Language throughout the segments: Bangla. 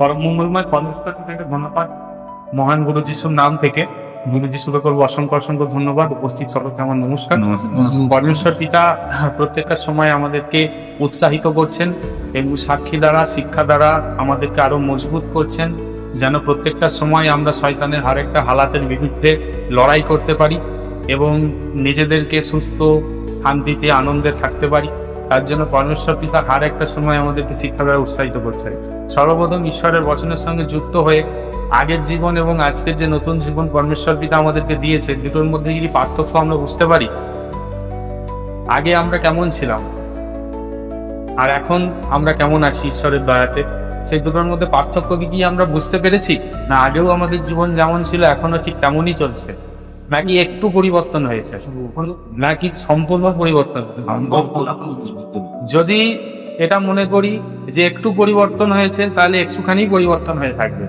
পরম মঙ্গলময় পরমেশ্বর থেকে ধন্যবাদ। মহান গুরু যিশুর নাম থেকে গুরু যিশুকে করব অসংখ্য অসংখ্য ধন্যবাদ। উপস্থিত সকলকে আমার নমস্কার। পরমেশ্বর পিতা প্রত্যেকটা সময় আমাদেরকে উৎসাহিত করছেন এবং সাক্ষী দ্বারা শিক্ষা দ্বারা আমাদেরকে আরও মজবুত করছেন যেন প্রত্যেকটা সময় আমরা শয়তানের আরেকটা হালাতের বিরুদ্ধে লড়াই করতে পারি এবং নিজেদেরকে সুস্থ শান্তিতে আনন্দে থাকতে পারি। তার জন্য পরমেশ্বর পিতা আর একটা সময় আমাদেরকে শিক্ষা দ্বারা উৎসাহিত করছে সর্বপ্রথম ঈশ্বরের বচনের সঙ্গে যুক্ত হয়ে আগের জীবন এবং আজকের যে নতুন জীবন পরমেশ্বর পিতা আমাদেরকে দিয়েছে দুটোর মধ্যে যদি পার্থক্য আমরা বুঝতে পারি আগে আমরা কেমন ছিলাম? আর এখন আমরা কেমন আছি ঈশ্বরের দয়াতে? সেই দুটোর মধ্যে পার্থক্য কি কি আমরা বুঝতে পেরেছি? না আগেও আমাদের জীবন যেমন ছিল এখনও ঠিক তেমনই চলছে। নাকি একটু পরিবর্তন হয়েছে? নাকি সম্পূর্ণ পরিবর্তন। যদি এটা মনে করি যে একটু পরিবর্তন হয়েছে, তাহলে একটুখানি পরিবর্তন হয়ে থাকবে।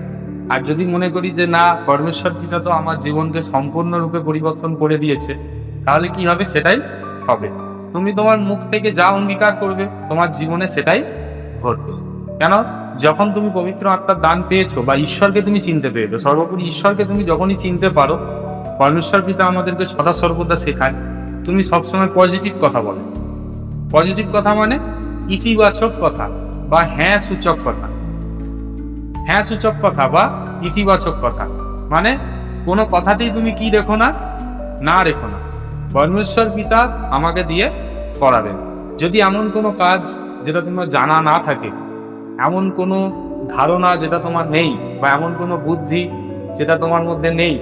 আর যদি মনে করি যে, না, পরমেশ্বর পিতা তো আমার জীবনকে সম্পূর্ণরূপে পরিবর্তন করে দিয়েছে, তাহলে কি হবে? সেটাই হবে। তুমি তোমার মুখ থেকে যা অঙ্গীকার করবে, তোমার জীবনে সেটাই ঘটবে। কেন? যখন তুমি পবিত্র আত্মার দান পেয়েছ বা ঈশ্বরকে তুমি চিনতে পেরেছ সর্বোপরি ঈশ্বরকে তুমি যখনই চিনতে পারো, পরমেশ্বর পিতা আমাদেরকে সদা সর্বদা শেখায়। তুমি সবসময় পজিটিভ কথা বলো। পজিটিভ কথা মানে ইতিবাচক কথা। বা হ্যাঁ সূচক কথা। হ্যাঁ সূচক কথা বা ইতিবাচক কথা। মানে কোনো কথাতেই তুমি কি রেখো না না রেখো না। পরমেশ্বর পিতা আমাকে দিয়ে করাবেন যদি এমন কোনো কাজ যেটা তোমার জানা না থাকে, এমন কোনো ধারণা যেটা তোমার নেই বা এমন কোনো বুদ্ধি যেটা তোমার মধ্যে নেই,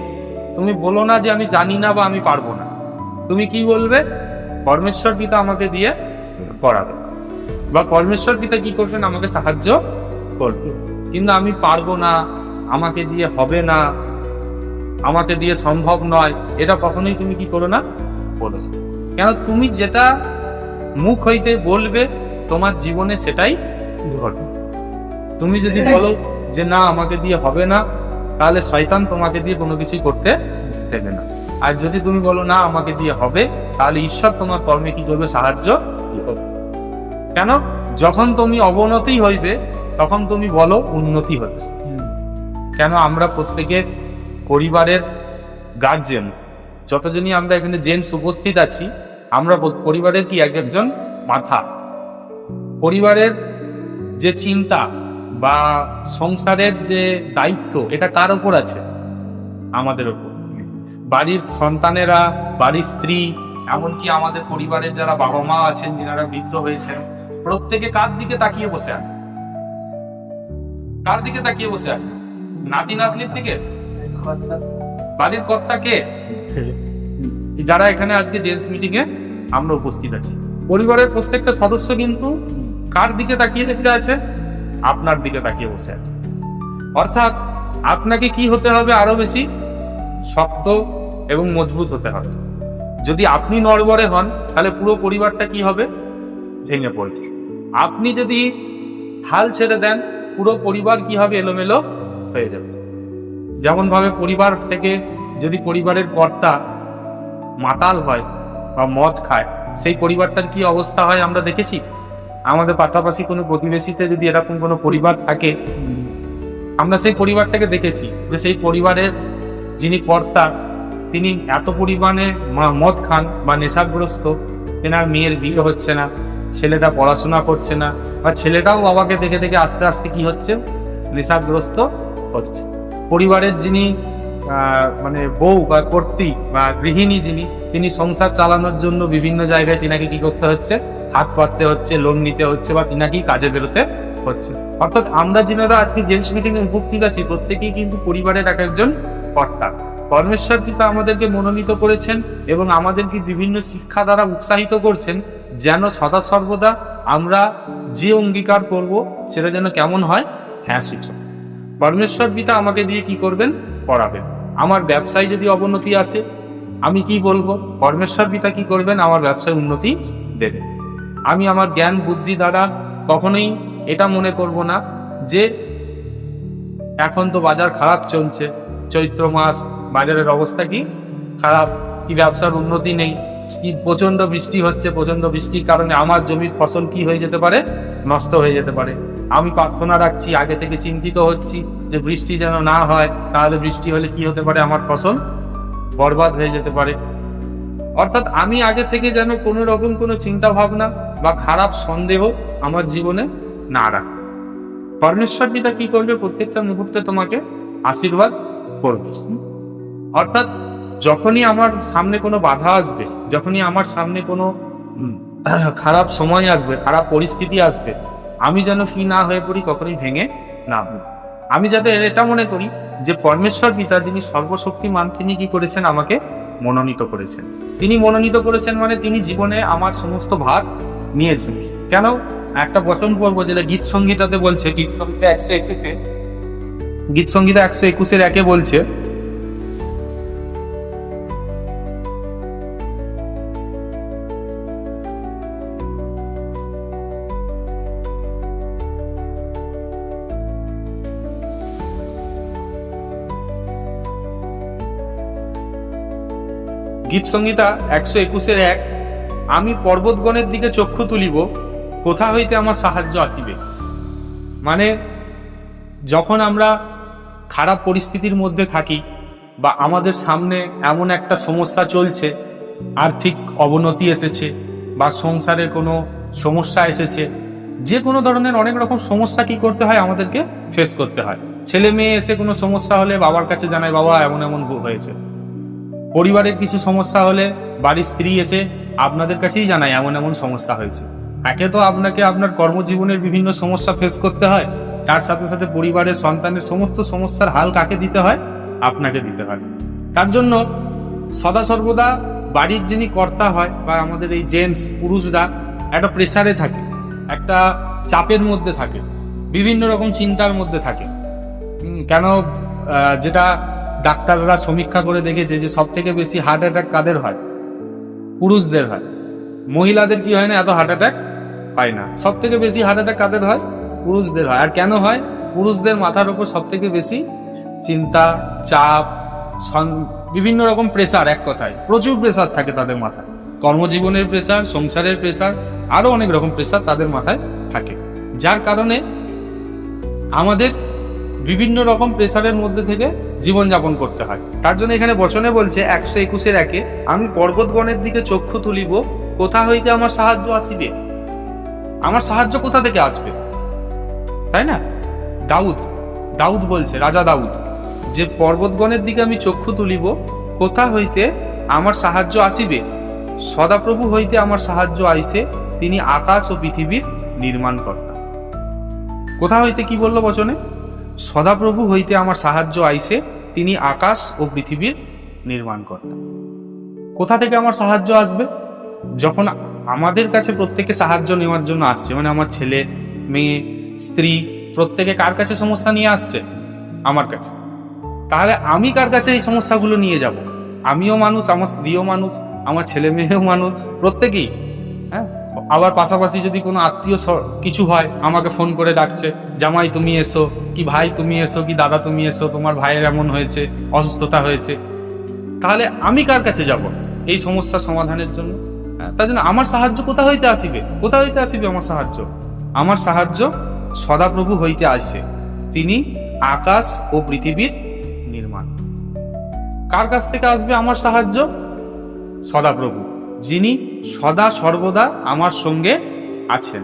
তুমি বলো না যে আমি জানি না বা আমি পারব না। তুমি কি বলবে? পরমেশ্বর পিতা আমাকে দিয়ে করাবে। বা পরমেশ্বর পিতা কি করবেন আমাকে সাহায্য করবে। কিন্তু আমি পারব না, আমাকে দিয়ে হবে না, আমাকে দিয়ে সম্ভব নয়। এটা কখনোই তুমি কি করো না? বলো কেন? তুমি যেটা মুখ হইতে বলবে, তোমার জীবনে সেটাই ঘটবে। তুমি যদি বলো যে না, আমাকে দিয়ে হবে না, তাহলে শয়তান তোমাকে দিয়ে কোনো কিছুই করতে দেবে না। আর যদি তুমি বলো না, আমাকে দিয়ে হবে, তাহলে ঈশ্বর তোমার কর্মে কি করবে? সাহায্য করবে। কেন? যখন তুমি অবনতি হইবে তখন তুমি বলো উন্নতি হচ্ছে। কেন আমরা প্রত্যেকে পরিবারের গার্জেন যতজনই আমরা এখানে জেন্টস উপস্থিত আছি আমরা পরিবারের কি এক একজন মাথা? পরিবারের যে চিন্তা বা সংসারের যে দায়িত্ব এটা কার ওপর আছে? আমাদের ওপর বাড়ির সন্তানেরা বাড়ির স্ত্রী এমনকি আমাদের পরিবারের যারা বাবা মা আছেন যারা বৃদ্ধ হয়েছেন প্রত্যেকে কার দিকে তাকিয়ে বসে আছে? কার দিকে তাকিয়ে বসে আছে? নাতি নাতনির দিকে? বাড়ির কর্তা কে? যারা এখানে আজকে জেন্টস মিটিং এ আমরা উপস্থিত আছি। পরিবারের প্রত্যেকটা সদস্য কিন্তু কার দিকে তাকিয়ে দেখতে আছে? আপনার দিকে তাকিয়ে বসে আছে। অর্থাৎ আপনাকে কি হতে হবে আরও বেশি? শক্ত এবং মজবুত হতে হবে। যদি আপনি নড়বড়ে হন, তাহলে পুরো পরিবারটা কি হবে? ভেঙে পড়বে। আপনি যদি হাল ছেড়ে দেন, পুরো পরিবার কি হবে এলোমেলো হয়ে যাবে। যেমন ভাবে পরিবার থেকে যদি পরিবারের কর্তা মাতাল হয় বা মদ খায়, সেই পরিবারটার কি অবস্থা হয় আমরা দেখেছি? আমাদের পাশাপাশি কোনো প্রতিবেশীতে যদি এরকম কোনো পরিবার থাকে, আমরা সেই পরিবারটাকে দেখেছি যে সেই পরিবারের যিনি কর্তা, তিনি এত পরিমাণে মদ খান বা নেশাগ্রস্ত, তেনার মেয়ের বিয়ে হচ্ছে না। ছেলেটা পড়াশোনা করছে না, বা ছেলেটাও বাবাকে দেখে দেখে আস্তে আস্তে কি হচ্ছে? নেশাগ্রস্ত হচ্ছে। পরিবারের যিনি মানে বউ বা কর্ত্রী বা গৃহিণী যিনি, তিনি সংসার চালানোর জন্য বিভিন্ন জায়গায় তিনাকে কি করতে হচ্ছে? হাত পাততে হচ্ছে, লোন নিতে হচ্ছে বা তিনাকি কাজে বেরোতে হচ্ছে। অর্থাৎ আমরা যিনারা আজকে জেন্টস মিটিং এ উপস্থিত আছি, প্রত্যেকেই কিন্তু পরিবারের এক একজন কর্তা। পরমেশ্বর পিতা আমাদেরকে মনোনীত করেছেন এবং আমাদেরকে বিভিন্ন শিক্ষা দ্বারা উৎসাহিত করছেন। যেন সদা সর্বদা আমরা যে অঙ্গীকার করব, সেটা যেন কেমন হয়? হ্যাঁ সূচক পরমেশ্বর পিতা আমাকে দিয়ে কি করবেন? পড়াবেন। আমার ব্যবসায় যদি অবনতি আসে, আমি কি বলব? পরমেশ্বর পিতা কি করবেন? আমার ব্যবসায় উন্নতি দেবেন। আমি আমার জ্ঞান, বুদ্ধি দ্বারা কখনোই এটা মনে করব না যে এখন তো বাজার খারাপ চলছে। চৈত্র মাস, বাজারের অবস্থা কি খারাপ? কি ব্যবসার উন্নতি নেই? প্রচণ্ড বৃষ্টি হচ্ছে প্রচণ্ড বৃষ্টির কারণে আমার জমির ফসল কি হয়ে যেতে পারে? নষ্ট হয়ে যেতে পারে। আমি প্রার্থনা রাখছি, আগে থেকে চিন্তিত হচ্ছি যে বৃষ্টি যেন না হয়, তাহলে বৃষ্টি হলে কি হতে পারে? আমার ফসল বরবাদ হয়ে যেতে পারে। অর্থাৎ আমি আগে থেকে যেন কোনো রকম কোনো চিন্তা ভাবনা বা খারাপ সন্দেহ আমার জীবনে না রাখি। পরমেশ্বর পিতা কি করবে? প্রত্যেকটা মুহূর্তে তোমাকে আশীর্বাদ করবে। অর্থাৎ যখনই আমার সামনে কোনো বাধা আসবে, যখনই আমার সামনে কোনো খারাপ সময় আসবে, খারাপ পরিস্থিতি আসবে, আমি যেন কি না হয়ে পড়ি, কখনোই ভেঙে না আমি যাতে এটা মনে করি যে পরমেশ্বর পিতা যিনি সর্বশক্তিমান, তিনি কি করেছেন? আমাকে মনোনীত করেছেন। তিনি মনোনীত করেছেন মানে তিনি জীবনে আমার সমস্ত ভার নিয়েছেন। কেন? একটা বচন পড়ব যেটা গীত সংগীতাতে বলছে, গীত সংগীতা একশো একুশে। গীত সংগীতা একশো একুশের একে বলছে গীত সংহিতা একশো একুশের এক। আমি পর্বতগণের দিকে চক্ষু তুলিব, কোথা হইতে আমার সাহায্য আসিবে? মানে যখন আমরা খারাপ পরিস্থিতির মধ্যে থাকি বা আমাদের সামনে এমন একটা সমস্যা চলছে, আর্থিক অবনতি এসেছে বা সংসারে কোনো সমস্যা এসেছে, যে কোনো ধরনের অনেক রকম সমস্যা কি করতে হয় আমাদেরকে ফেস করতে হয়। ছেলে মেয়ে এসে কোনো সমস্যা হলে বাবার কাছে জানায়, বাবা, এমন এমন হয়েছে। পরিবারের কিছু সমস্যা হলে বাড়ির স্ত্রী এসে আপনাদের কাছেই জানায় এমন এমন সমস্যা হয়েছে। একে তো আপনাকে আপনার কর্মজীবনের বিভিন্ন সমস্যা ফেস করতে হয়, তার সাথে সাথে পরিবারের, সন্তানের সমস্ত সমস্যার হাল কাকে দিতে হয়? আপনাকে দিতে হয়। তার জন্য সদা সর্বদা বাড়ির যিনি কর্তা হয় বা আমাদের এই জেন্টস, পুরুষরা একটা প্রেসারে থাকে, একটা চাপের মধ্যে থাকে, বিভিন্ন রকম চিন্তার মধ্যে থাকে। কেন যেটা ডাক্তাররা সমীক্ষা করে দেখেছে যে সব থেকে বেশি হার্ট অ্যাটাক কাদের হয়? পুরুষদের হয়। মহিলাদের কি হয় না? এত হার্ট অ্যাটাক হয় না। সব থেকে বেশি হার্ট অ্যাটাক কাদের হয়? পুরুষদের হয়। আর কেন হয়? পুরুষদের মাথার উপর সব থেকে বেশি চিন্তা, চাপ বিভিন্ন রকম প্রেসার এক কথায়। প্রচুর প্রেসার থাকে তাদের মাথায়। কর্মজীবনের প্রেসার সংসারের প্রেসার আরও অনেক রকম প্রেসার তাদের মাথায় থাকে। যার কারণে আমাদের বিভিন্ন রকম প্রেসারের মধ্যে থেকে জীবনযাপন করতে হয়। তার জন্য এখানে বচনে বলছে, একশো একুশের একে আমি পর্বতগণের দিকে চক্ষু তুলিব, কোথা হইতে আমার সাহায্য আসিবে? আমার সাহায্য কোথা থেকে আসবে? তাই না? দাউদ দাউদ বলছে, রাজা দাউদ, যে পর্বতগণের দিকে আমি চক্ষু তুলিব, কোথা হইতে আমার সাহায্য আসিবে? সদাপ্রভু হইতে আমার সাহায্য আইসে, তিনি আকাশ ও পৃথিবীর নির্মাণ নির্মাণকর্তা। কোথা হইতে কি বলল বচনে? সদাপ্রভু হইতে আমার সাহায্য আইসে, তিনি আকাশ ও পৃথিবীর নির্মাণকর্তা। কোথা থেকে আমার সাহায্য আসবে? যখন আমাদের কাছে প্রত্যেকে সাহায্য নেওয়ার জন্য আসছে মানে আমার ছেলে, মেয়ে, স্ত্রী, প্রত্যেকে কার কাছে সমস্যা নিয়ে আসছে? আমার কাছে। তাহলে আমি কার কাছে এই সমস্যাগুলো নিয়ে যাব? আমিও মানুষ, আমার স্ত্রীও মানুষ, আমার ছেলে মেয়েও মানুষ, প্রত্যেকেই। আবার পাশাপাশি যদি কোনো আত্মীয় কিছু হয় আমাকে ফোন করে ডাকছে জামাই তুমি এসো। কি ভাই তুমি এসো? কি দাদা তুমি এসো? তোমার ভাইয়ের এমন হয়েছে? অসুস্থতা হয়েছে? তাহলে আমি কার কাছে যাব এই সমস্যা সমাধানের জন্য? হ্যাঁ, তার জন্য আমার সাহায্য কোথা হইতে আসিবে? কোথা হইতে আসিবে আমার সাহায্য? আমার সাহায্য সদাপ্রভু হইতে আসে। তিনি আকাশ ও পৃথিবীর নির্মাণ। কার কাছ থেকে আসবে আমার সাহায্য? সদাপ্রভু। যিনি সদা সর্বদা আমার সঙ্গে আছেন।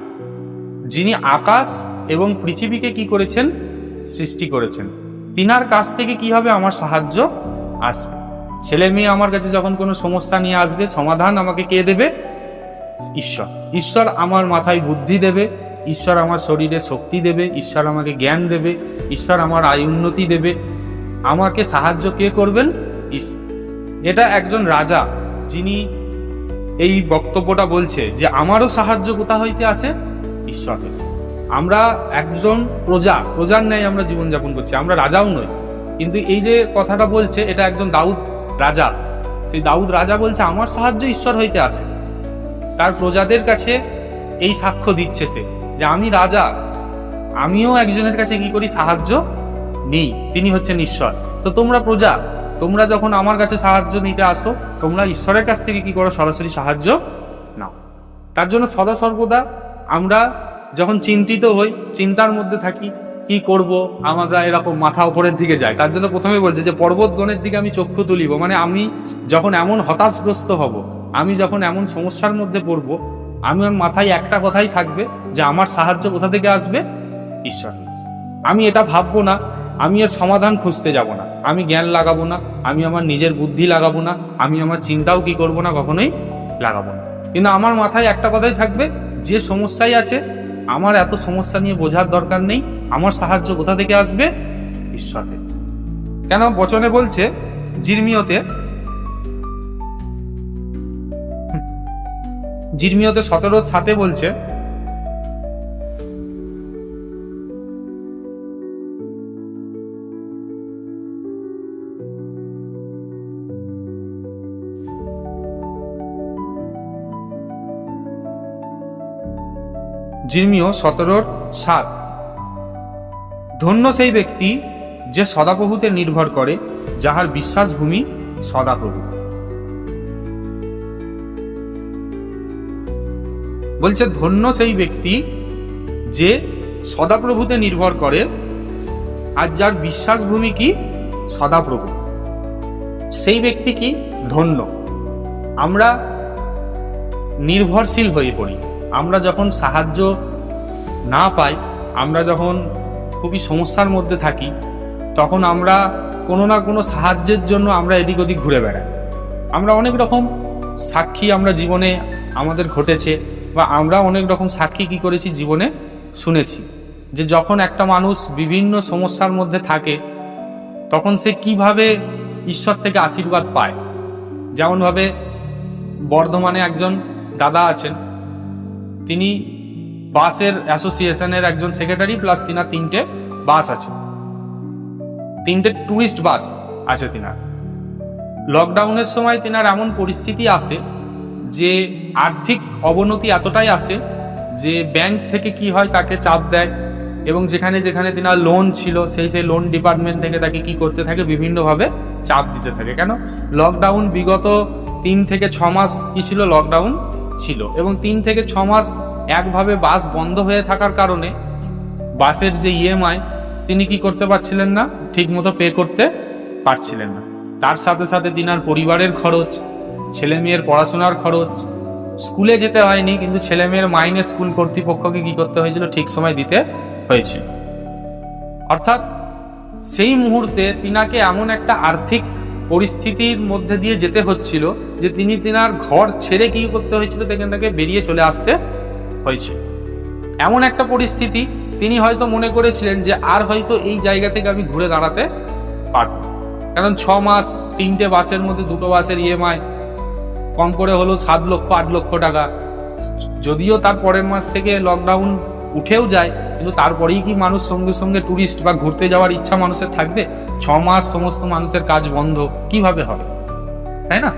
যিনি আকাশ এবং পৃথিবীকে কি করেছেন? সৃষ্টি করেছেন। তিনার কাছ থেকে কি হবে আমার সাহায্য? আসবে। ছেলে মেয়ে আমার কাছে যখন কোনো সমস্যা নিয়ে আসবে, সমাধান আমাকে কে দেবে? ঈশ্বর। ঈশ্বর আমার মাথায় বুদ্ধি দেবে। ঈশ্বর আমার শরীরে শক্তি দেবে। ঈশ্বর আমাকে জ্ঞান দেবে। ঈশ্বর আমার আয় উন্নতি দেবে। আমাকে সাহায্য কে করবেন? এটা একজন রাজা যিনি এই বক্তব্যটা বলছে যে, আমারও সাহায্য কোথা হইতে আসে? ঈশ্বর হইতে। আমরা একজন প্রজা, প্রজার ন্যায় আমরা জীবনযাপন করছি, আমরা রাজাও নই। কিন্তু এই যে কথাটা বলছে, এটা একজন দাউদ রাজা। সেই দাউদ রাজা বলছে, আমার সাহায্য ঈশ্বর হইতে আসে। তার প্রজাদের কাছে এই সাক্ষ্য দিচ্ছে সে, যে, আমি রাজা। আমিও একজনের কাছে কি করি? সাহায্য নেই। তিনি হচ্ছেন ঈশ্বর। তো তোমরা প্রজা তোমরা যখন আমার কাছে সাহায্য নিতে আসো, তোমরা ঈশ্বরের কাছ থেকে কি করো? সরাসরি সাহায্য নাও। তার জন্য সদা সর্বদা আমরা যখন চিন্তিত হই, চিন্তার মধ্যে থাকি, কি করব? আমরা এরকম মাথা উপরের দিকে যায়। তার জন্য প্রথমে বলছে যে, পর্বতগণের দিকে আমি চক্ষু তুলিব। মানে আমি যখন এমন হতাশগ্রস্ত হব, আমি যখন এমন সমস্যার মধ্যে পড়ব, আমি আমার মাথায় একটা কথাই থাকবে যে, আমার সাহায্য কোথা থেকে আসবে? ঈশ্বর আমি এটা ভাববো না। আমি এর সমাধান খুঁজতে যাব না। আমি জ্ঞান লাগাবো না, আমি আমার নিজের বুদ্ধি লাগাবো না, আমি আমার চিন্তাও কি করব না, কখনোই লাগাবো না। কিন্তু আমার মাথায় একটা কথাই থাকবে, যে সমস্যাই আছে, আমার এত সমস্যা নিয়ে বোঝার দরকার নেই, আমার সাহায্য কোথা থেকে আসবে? ঈশ্বর কেন? বচনে বলছে জির্মিয়তে জির্মিয়তে সতেরো সাথে বলছে জির্মিয় সতেরোর সাত। ধন্য সেই ব্যক্তি যে সদাপ্রভুতে নির্ভর করে, যাহার বিশ্বাস ভূমি সদাপ্রভু। বলছে, ধন্য সেই ব্যক্তি যে সদাপ্রভুতে নির্ভর করে, আর যার বিশ্বাস ভূমি কি? সদাপ্রভু। সেই ব্যক্তি কি? ধন্য। আমরা নির্ভরশীল হয়ে পড়ি। আমরা যখন সাহায্য না পাই, আমরা যখন খুবই সমস্যার মধ্যে থাকি, তখন আমরা কোনো না কোনো সাহায্যের জন্য আমরা এদিক ওদিক ঘুরে বেড়াই। আমরা অনেক রকম সাক্ষী আমরা জীবনে আমাদের ঘটেছে বা আমরা অনেক রকম সাক্ষী কি করেছি জীবনে শুনেছি। যে যখন একটা মানুষ বিভিন্ন সমস্যার মধ্যে থাকে, তখন সে কীভাবে ঈশ্বর থেকে আশীর্বাদ পায়? যেমনভাবে বর্ধমানে একজন দাদা আছেন তিনি বাসের অ্যাসোসিয়েশনের একজন সেক্রেটারি, প্লাস তিনার তিনটে বাস আছে। তিনটে ট্যুরিস্ট বাস আছে তিনার। লকডাউনের সময় তিনার এমন পরিস্থিতি আসে যে আর্থিক অবনতি এতটাই আসে যে ব্যাংক থেকে কি হয় তাকে চাপ দেয় এবং যেখানে যেখানে তিনার লোন ছিল, সেই সেই লোন ডিপার্টমেন্ট থেকে তাকে কি করতে থাকে, বিভিন্নভাবে চাপ দিতে থাকে। কেন? লকডাউন বিগত তিন থেকে ছ মাস কি ছিল লকডাউন? ছিল এবং তিন থেকে ছ মাস একভাবে বাস বন্ধ হয়ে থাকার কারণে বাসের যে ইএমআই তিনি কি করতে পারছিলেন না? ঠিকমতো পে করতে পারছিলেন না। তার সাথে সাথে তিনার পরিবারের খরচ, ছেলে মেয়ের পড়াশোনার খরচ, স্কুলে যেতে হয়নি, কিন্তু ছেলে মেয়ের মাইনে স্কুল কর্তৃপক্ষকে কি করতে হয়েছিল? ঠিক সময় দিতে হয়েছিল। অর্থাৎ সেই মুহূর্তে তিনাকে এমন একটা আর্থিক পরিস্থিতির মধ্যে দিয়ে যেতে হচ্ছিল যে তিনি তিনার ঘর ছেড়ে কি করতে হয়েছিল সেখান থেকে বেরিয়ে চলে আসতে হয়েছে এমন একটা পরিস্থিতি তিনি হয়তো মনে করেছিলেন যে আর হয়তো এই জায়গা থেকে আমি ঘুরে দাঁড়াতে পারব। কারণ ছ মাস, তিনটে বাসের মধ্যে দুটো বাসের ইএমআই কম করে হলো সাত লক্ষ, আট লক্ষ টাকা যদিও তার পরের মাস থেকে লকডাউন উঠেও যায় কিন্তু তারপরেই কি মানুষ সঙ্গে সঙ্গে ট্যুরিস্ট বা ঘুরতে যাওয়ার ইচ্ছা মানুষের থাকবে? ছ মাস সমস্ত মানুষের কাজ বন্ধ, কীভাবে হবে? তাই না?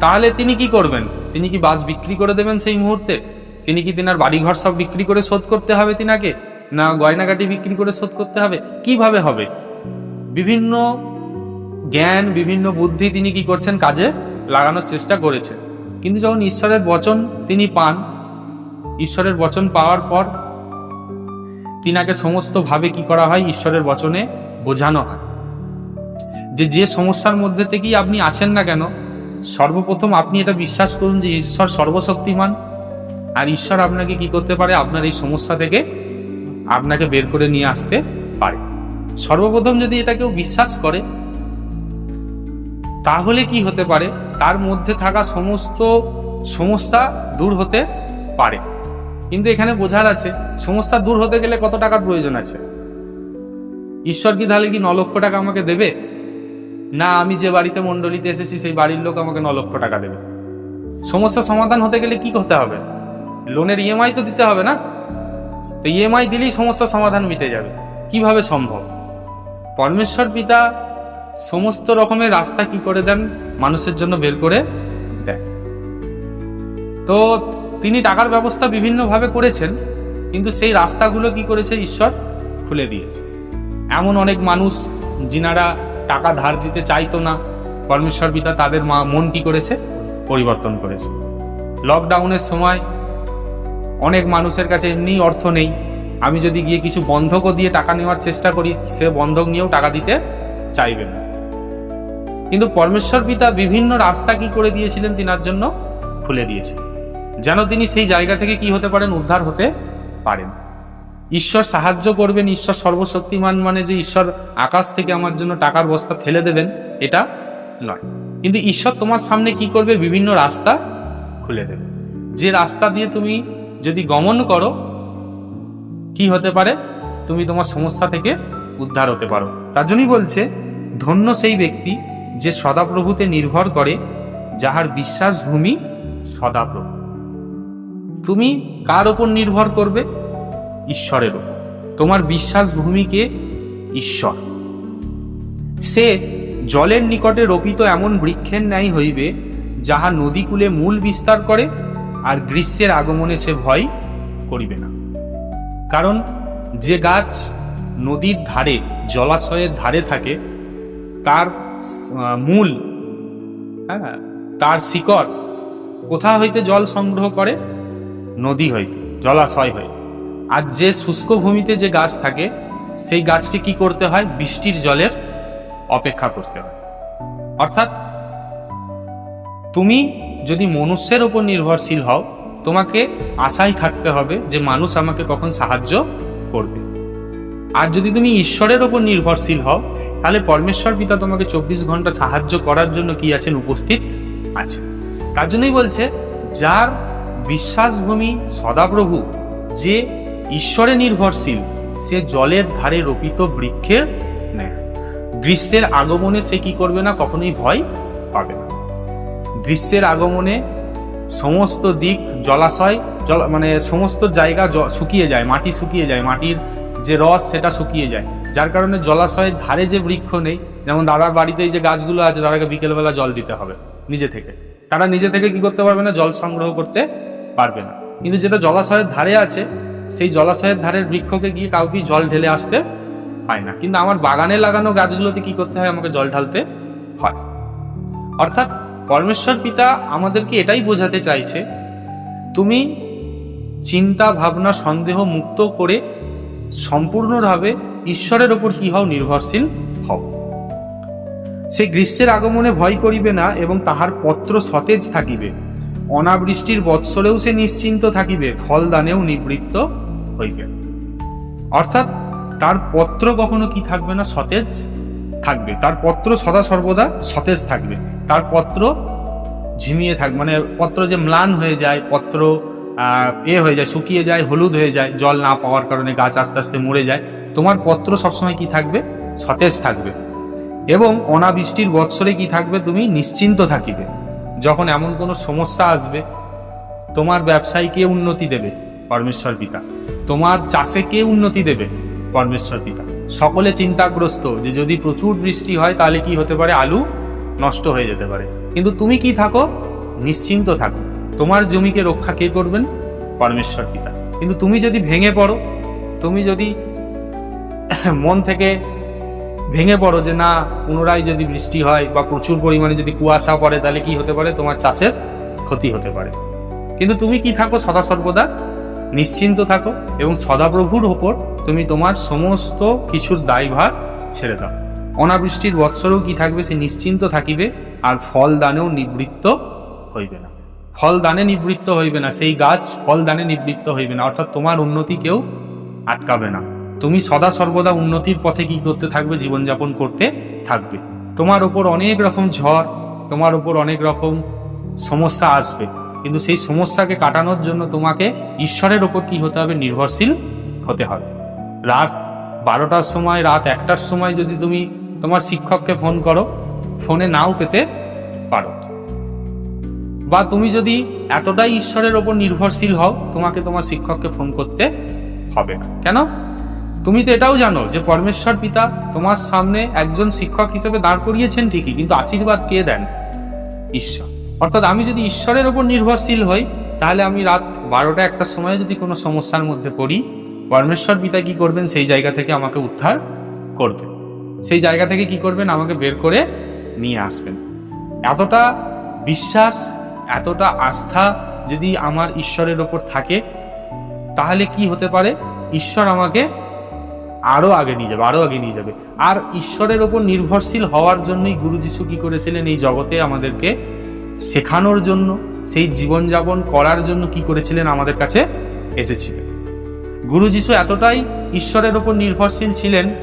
তাহলে তিনি কি করবেন? তিনি কি বাস বিক্রি করে দেবেন সেই মুহূর্তে? তিনি কি তিনার বাড়িঘর সব বিক্রি করে শোধ করতে হবে তিনাকে? না গয়নাগাটি বিক্রি করে শোধ করতে হবে? কীভাবে হবে? বিভিন্ন জ্ঞান, বিভিন্ন বুদ্ধি তিনি কি করছেন? কাজে লাগানোর চেষ্টা করেছেন। কিন্তু যখন ঈশ্বরের বচন তিনি পান, ঈশ্বরের বচন পাওয়ার পর তিনাকে সমস্তভাবে কি করা হয় ঈশ্বরের বচনে বোঝানো হয়। যে যে সমস্যার মধ্যে থেকেই আপনি আছেন না কেন, সর্বপ্রথম আপনি এটা বিশ্বাস করুন যে ঈশ্বর সর্বশক্তিমান। আর ঈশ্বর আপনাকে কি করতে পারে? আপনার এই সমস্যা থেকে আপনাকে বের করে নিয়ে আসতে পারে। সর্বপ্রথম যদি এটা কেউ বিশ্বাস করে, তাহলে কি হতে পারে? তার মধ্যে থাকা সমস্ত সমস্যা দূর হতে পারে। কিন্তু এখানে বোঝার আছে, সমস্যা দূর হতে গেলে কত টাকার প্রয়োজন আছে। ঈশ্বর কি তাহলে কি ন লক্ষ টাকা আমাকে দেবে? না, আমি যে বাড়িতে মণ্ডলীতে এসেছি, সেই বাড়ির লোক আমাকে ন লক্ষ টাকা দেবে। সমস্যা সমাধান হতে গেলে কি করতে হবে? লোনের ইএমআই তো দিতে হবে না? তো ইএমআই দিলেই সমস্যা সমাধান মিটে যাবে। কীভাবে সম্ভব? পরমেশ্বর পিতা সমস্ত রকমের রাস্তা কি করে দেন? মানুষের জন্য বের করে দেন। তো তিনি টাকার ব্যবস্থা বিভিন্নভাবে করেছেন, কিন্তু সেই রাস্তাগুলো কি করেছে ঈশ্বর? খুলে দিয়েছে। এমন অনেক মানুষ যিনারা টাকা ধার দিতে চাইতো না, পরমেশ্বর পিতা তাদের মা, মন কি করেছে? পরিবর্তন করেছে। লকডাউনের সময় অনেক মানুষের কাছে এমনি অর্থ নেই, আমি যদি গিয়ে কিছু বন্ধকও দিয়ে টাকা নেওয়ার চেষ্টা করি, সে বন্ধক নিয়েও টাকা দিতে চাইবে না। কিন্তু পরমেশ্বর পিতা বিভিন্ন রাস্তা কি করে দিয়েছিলেন, তিনার জন্য খুলে দিয়েছে। যেন তিনি সেই জায়গা থেকে কি হতে পারেন, উদ্ধার হতে পারেন। ঈশ্বর সাহায্য করবেন, ঈশ্বর সর্বশক্তিমান মানে যে ঈশ্বর আকাশ থেকে আমার জন্য টাকার বস্তা ফেলে দেবেন, এটা নয়। কিন্তু ঈশ্বর তোমার সামনে কি করবে? বিভিন্ন রাস্তা খুলে দেবে। যে রাস্তা দিয়ে তুমি যদি গমন করো, কি হতে পারে? তুমি তোমার সমস্যা থেকে উদ্ধার হতে পারো। তার জন্যই বলছে, ধন্য সেই ব্যক্তি যে সদাপ্রভুতে নির্ভর করে, যাহার বিশ্বাস ভূমি সদাপ্রভু। তুমি কার ওপর নির্ভর করবে? ঈশ্বরের ওপর তোমার বিশ্বাস ভূমিকে ঈশ্বর। সে জলের নিকটে রোপিত এমন বৃক্ষের ন্যায় হইবে, যাহা নদীকূলে মূল বিস্তার করে, আর গ্রীষ্মের আগমনে সে ভয় করিবে না। কারণ যে গাছ নদীর ধারে, জলাশয়ের ধারে থাকে, তার মূল হ্যাঁ তার শিকড় কোথা হইতে জল সংগ্রহ করে? নদী হইতে জলাশয় হয়ে। আর যে শুষ্ক ভূমিতে যে গাছ থাকে, সেই গাছকে কি করতে হয়? বৃষ্টির জলের অপেক্ষা করতে হয়। অর্থাৎ, তুমি যদি মনুষ্যের ওপর নির্ভরশীল হও, তোমাকে আশাই থাকতে হবে যে মানুষ আমাকে কখন সাহায্য করবে। আর যদি তুমি ঈশ্বরের ওপর নির্ভরশীল হও, তাহলে পরমেশ্বর পিতা তোমাকে চব্বিশ ঘণ্টা সাহায্য করার জন্য কি আছেন? উপস্থিত আছে তার জন্যই বলছে, যার বিশ্বাসভূমি সদাপ্রভু, যে ঈশ্বরে নির্ভরশীল, সে জলের ধারে রোপিত বৃক্ষের নেয় গ্রীষ্মের আগমনে সে কি করবে না, কখনোই ভয় পাবে না। গ্রীষ্মের আগমনে সমস্ত দিক জলাশয়, জল মানে সমস্ত জায়গা শুকিয়ে যায়, মাটি শুকিয়ে যায়, মাটির যে রস সেটা শুকিয়ে যায়। যার কারণে জলাশয়ের ধারে যে বৃক্ষ নেই, যেমন দাদার বাড়িতে যে গাছগুলো আছে, তাদেরকে বিকেলবেলা জল দিতে হবে নিজে থেকে। তারা নিজে থেকে কি করতে পারবে না, জল সংগ্রহ করতে পারবে না। কিন্তু যেটা জলাশয়ের ধারে আছে, সেই জলাশয়ের ধারের বৃক্ষকে গিয়ে কাউকে জল ঢেলে আসতে হয় না। কিন্তু আমার বাগানে লাগানো গাছগুলোতে কি করতে হয় আমাকে জল ঢালতে হয়। অর্থাৎ পরমেশ্বর পিতা আমাদেরকে এটাই বোঝাতে চাইছে, তুমি চিন্তা, ভাবনা, সন্দেহ মুক্ত করে সম্পূর্ণভাবে ঈশ্বরের ওপর কি হও, নির্ভরশীল হও। সে গ্রীষ্মের আগমনে ভয় করিবে না এবং তাহার পত্র সতেজ থাকিবে। অনাবৃষ্টির বৎসরেও সে নিশ্চিন্ত থাকিবে, ফলদানেও নিবৃত্ত হইবে। অর্থাৎ তার পত্র কখনো কি থাকবে না? সতেজ থাকবে। তার পত্র সদা সর্বদা সতেজ থাকবে। তার পত্র ঝিমিয়ে থাকবে মানে পত্র যে ম্লান হয়ে যায়, পত্র এ হয়ে যায়, শুকিয়ে যায়, হলুদ হয়ে যায়, জল না পাওয়ার কারণে গাছ আস্তে আস্তে মরে যায়, তোমার পত্র সবসময় কি থাকবে? সতেজ থাকবে। এবং অনাবৃষ্টির বৎসরে কি থাকবে? তুমি নিশ্চিন্ত থাকিবে। যখন এমন কোনো সমস্যা আসবে, তোমার ব্যবসায় কে উন্নতি দেবে? পরমেশ্বর পিতা। তোমার চাষে কে উন্নতি দেবে? পরমেশ্বর পিতা। সকলে চিন্তাগ্রস্ত যে যদি প্রচুর বৃষ্টি হয়, তাহলে কি হতে পারে? আলু নষ্ট হয়ে যেতে পারে। কিন্তু তুমি কি থাকো? নিশ্চিন্ত থাকো। তোমার জমিকে রক্ষা কে করবেন? পরমেশ্বর পিতা। কিন্তু তুমি যদি ভেঙে পড়ো, তুমি যদি মন থেকে ভেঙে পড়ো যে না, পুনরায় যদি বৃষ্টি হয় বা প্রচুর পরিমাণে যদি কুয়াশা পড়ে, তাহলে কি হতে পারে? তোমার চাষের ক্ষতি হতে পারে। কিন্তু তুমি কি থাকো? সদা সর্বদা নিশ্চিন্ত থাকো এবং সদাপ্রভুর ওপর তুমি তোমার সমস্ত কিছুর দায়ভার ছেড়ে দাও। অনাবৃষ্টির বৎসরেও কি থাকবে? সে নিশ্চিন্ত থাকিবে আর ফল দানেও নিবৃত্ত হইবে না। ফল দানে নিবৃত্ত হইবে না, সেই গাছ ফল দানে নিবৃত্ত হইবে না। অর্থাৎ তোমার উন্নতি কেউ আটকাবে না। তুমি সদা সর্বদা উন্নতির পথে কি করতে থাকবে, জীবনযাপন করতে থাকবে। তোমার ওপর অনেক রকম ঝড়, তোমার ওপর অনেক রকম সমস্যা আসবে। কিন্তু সেই সমস্যাকে কাটানোর জন্য তোমাকে ঈশ্বরের ওপর কি হতে হবে? নির্ভরশীল হতে হবে। রাত বারোটার সময়, রাত একটার সময় যদি তুমি তোমার শিক্ষককে ফোন করো, ফোনে নাও পেতে পারো। বা তুমি যদি এতটাই ঈশ্বরের ওপর নির্ভরশীল হও, তোমাকে তোমার শিক্ষককে ফোন করতে হবে না। কেন? তুমি তো এটাও জানো যে পরমেশ্বর পিতা তোমার সামনে একজন শিক্ষক হিসেবে দাঁড় করিয়েছেন ঠিকই, কিন্তু আশীর্বাদ কে দেন? ঈশ্বর। অর্থাৎ আমি যদি ঈশ্বরের ওপর নির্ভরশীল হই, তাহলে আমি রাত বারোটা একটার সময় যদি কোনো সমস্যার মধ্যে পড়ি, পরমেশ্বর পিতা কি করবেন? সেই জায়গা থেকে আমাকে উদ্ধার করবেন। সেই জায়গা থেকে কি করবেন? আমাকে বের করে নিয়ে আসবেন। এতটা বিশ্বাস, এতটা আস্থা যদি আমার ঈশ্বরের ওপর থাকে, তাহলে কি হতে পারে? ঈশ্বর আমাকে আরও আগে নিয়ে যাবে আরও আগে নিয়ে যাবে। আর ঈশ্বরের ওপর নির্ভরশীল হওয়ার জন্যই গুরু যিশু কী করেছিলেন এই জগতে আমাদেরকে শেখানোর জন্য, সেই জীবনযাপন করার জন্য কি করেছিলেন আমাদের কাছে এসেছিলেন। গুরু যিশু এতটাই ঈশ্বরের ওপর নির্ভরশীল ছিলেন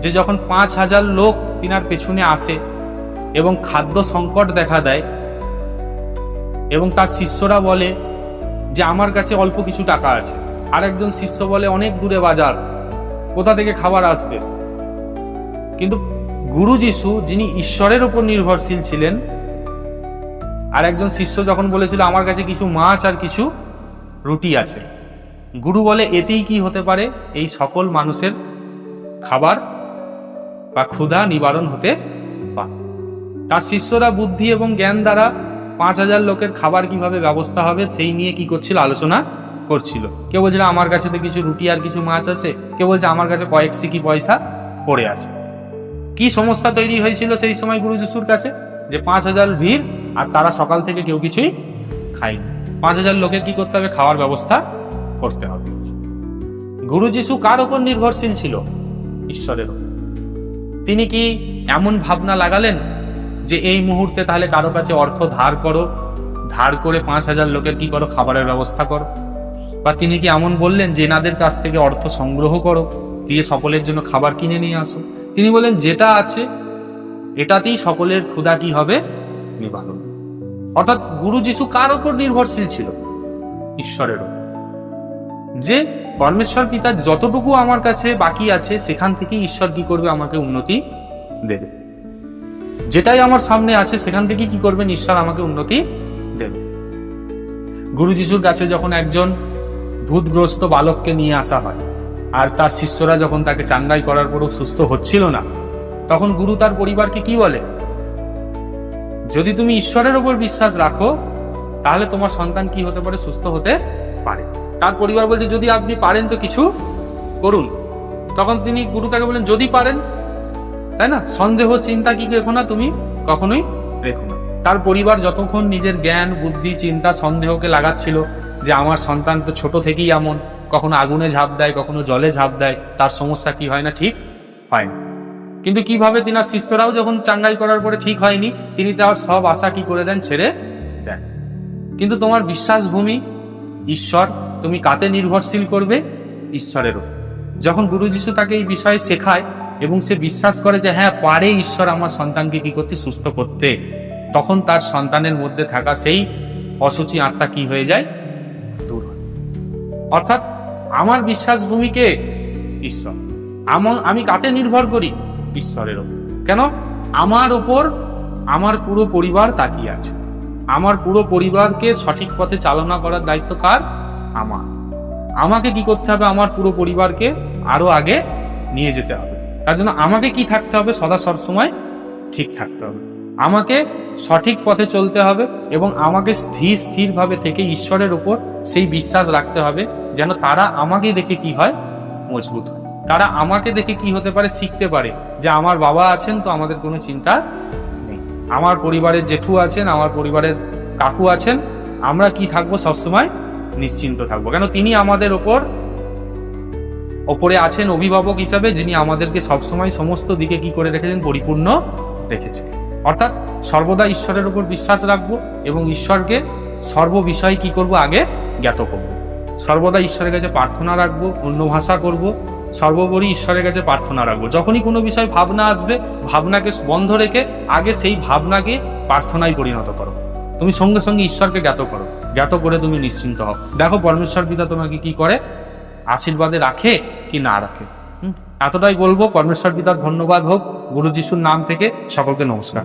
যে যখন পাঁচ হাজার লোক তিনার পেছনে আসে এবং খাদ্য সংকট দেখা দেয় এবং তার শিষ্যরা বলে যে, আমার কাছে অল্প কিছু টাকা আছে। আর একজন শিষ্য বলে, অনেক দূরে বাজার। কোথা থেকে খাবার আসবে? কিন্তু গুরু যিশু যিনি ঈশ্বরের উপর নির্ভরশীল ছিলেন, আর একজন শিষ্য যখন বলেছিল, আমার কাছে কিছু মাছ আর কিছু রুটি আছে। গুরু বলে, এতেই কি হতে পারে? এই সকল মানুষের খাবার বা ক্ষুধা নিবারণ হতে পারে। তার শিষ্যরা বুদ্ধি এবং জ্ঞান দ্বারা পাঁচ হাজার লোকের খাবার কীভাবে ব্যবস্থা হবে, সেই নিয়ে কি করছিল আলোচনা করছিল। কেউ বলছিল আমার কাছে তো কিছু রুটি আর কিছু মাছ আছে। কেউ বলছে, আমার কাছে কয়েক সিকি পয়সা পড়ে আছে। কি সমস্যা তৈরি হয়েছিল সেই সময় গুরু যিশুর কাছে? যে পাঁচ হাজার ভিড় আর তারা সকাল থেকে কেউ কিছুই খায়নি। পাঁচ হাজার লোকের কি করতে হবে? খাওয়ার ব্যবস্থা করতে হবে। গুরু যিশু কার ওপর নির্ভরশীল ছিল? ঈশ্বরের তিনি কি এমন ভাবনা লাগালেন যে, এই মুহূর্তে তাহলে কারও কাছে অর্থ ধার করো? ধার করে পাঁচ হাজার লোকের কি করো? খাবারের ব্যবস্থা করো। বা তিনি কি এমন বললেন যে এনাদের কাছ থেকে অর্থ সংগ্রহ করো, দিয়ে সকলের জন্য খাবার কিনে নিয়ে আসো তিনি বলেন যেটা আছে, এটাতেই সকলের ক্ষুধা কি হবে? নিবারণ অর্থাৎ গুরু যিশু কার ওপর নির্ভরশীল ছিল? ঈশ্বরের যে পরমেশ্বর পিতা, যতটুকু আমার কাছে বাকি আছে, সেখান থেকে ঈশ্বর কি করবে? আমাকে উন্নতি দেবে যেটাই আমার সামনে আছে, সেখান থেকে কি করবেন? ঈশ্বর আমাকে উন্নতি দেবে। গুরু যিশুর কাছে যখন একজন ভূতগ্রস্ত বালককে নিয়ে আসা হয়। আর তার শিষ্যরা যখন তাকে চাঙ্গাই করার পরও সুস্থ হচ্ছিল না, তখন গুরু তার পরিবারকে কি বলে? যদি তুমি ঈশ্বরের ওপর বিশ্বাস রাখো, তাহলে তোমার সন্তান কি হতে পারে? সুস্থ হতে পারে। তার পরিবার বলছে, যদি আপনি পারেন তো কিছু করুন। তখন তিনি গুরু তাকে বলেন যদি পারেন, তাই না? সন্দেহ, চিন্তা কি রেখো না তুমি? কখনোই রেখো না। তার পরিবার যতক্ষণ নিজের জ্ঞান, বুদ্ধি, চিন্তা, সন্দেহকে লাগাচ্ছিল যে আমার সন্তান তো ছোট থেকেই এমন, কখনো আগুনে ঝাঁপ দেয়, কখনো জলে ঝাঁপ দেয়, তার সমস্যা কি হয় না ঠিক? হয় না। কিন্তু কীভাবে তিনার শিষ্যরাও যখন চাঙ্গাই করার পরে ঠিক হয়নি, তিনি তার সব আশা কি করে দেন ছেড়ে? দেন কিন্তু তোমার বিশ্বাস ভূমি ঈশ্বর, তুমি কাতে নির্ভরশীল করবে? ঈশ্বরেরও। যখন গুরু যিশু তাকে এই বিষয়ে শেখায় এবং সে বিশ্বাস করে যে হ্যাঁ পারে ঈশ্বর আমার সন্তানকে কি করতে, সুস্থ করতে, তখন তার সন্তানের মধ্যে থাকা সেই অসুচি আত্মা কি হয়ে যায়? অর্থাৎ আমার বিশ্বাস ভূমিকে ঈশ্বর আমি কাতে নির্ভর করি? ঈশ্বরের ওপর কেন? আমার ওপর আমার পুরো পরিবার তাকিয়ে আছে। আমার পুরো পরিবারকে সঠিক পথে চালনা করার দায়িত্ব কার? আমার। আমাকে কি করতে হবে? আমার পুরো পরিবারকে আরও আগে নিয়ে যেতে হবে। তার জন্য আমাকে কি থাকতে হবে? সদা সবসময় ঠিক থাকতে হবে। আমাকে সঠিক পথে চলতে হবে এবং আমাকে স্থির স্থিরভাবে থেকে ঈশ্বরের ওপর সেই বিশ্বাস রাখতে হবে যেন তারা আমাকে দেখে কি হয়? মজবুত হয়। তারা আমাকে দেখে কি হতে পারে শিখতে পারে। যে আমার বাবা আছেন তো আমাদের কোনো চিন্তা নেই। আমার পরিবারের জেঠু আছেন, আমার পরিবারের কাকু আছেন, আমরা কি থাকব? সবসময় নিশ্চিন্ত থাকব। কেন? তিনি আমাদের ওপর, ওপরে আছেন অভিভাবক হিসাবে, যিনি আমাদেরকে সবসময় সমস্ত দিকে কি করে রেখেছেন? পরিপূর্ণ রেখেছে। অর্থাৎ সর্বদা ঈশ্বরের উপর বিশ্বাস রাখব এবং ঈশ্বরকে সর্ব বিষয়ে কি করব? আগে জ্ঞাত করব। সর্বদা ঈশ্বরের কাছে প্রার্থনা রাখব, অন্য ভাষা করব, সর্বোপরি ঈশ্বরের কাছে প্রার্থনা রাখব। যখনই কোনো বিষয় ভাবনা আসবে, ভাবনাকে বন্ধ রেখে আগে সেই ভাবনাকে প্রার্থনায় পরিণত করো। তুমি সঙ্গে সঙ্গে ঈশ্বরকে জ্ঞাত করো। জ্ঞাত করে তুমি নিশ্চিন্ত হও। দেখো পরমেশ্বর পিতা তোমাকে কি করে? আশীর্বাদে রাখে কি না রাখে? এতটাই বলব, পরমেশ্বর পিতার ধন্যবাদ হোক, গুরু যিশুর নাম থেকে সকলকে নমস্কার।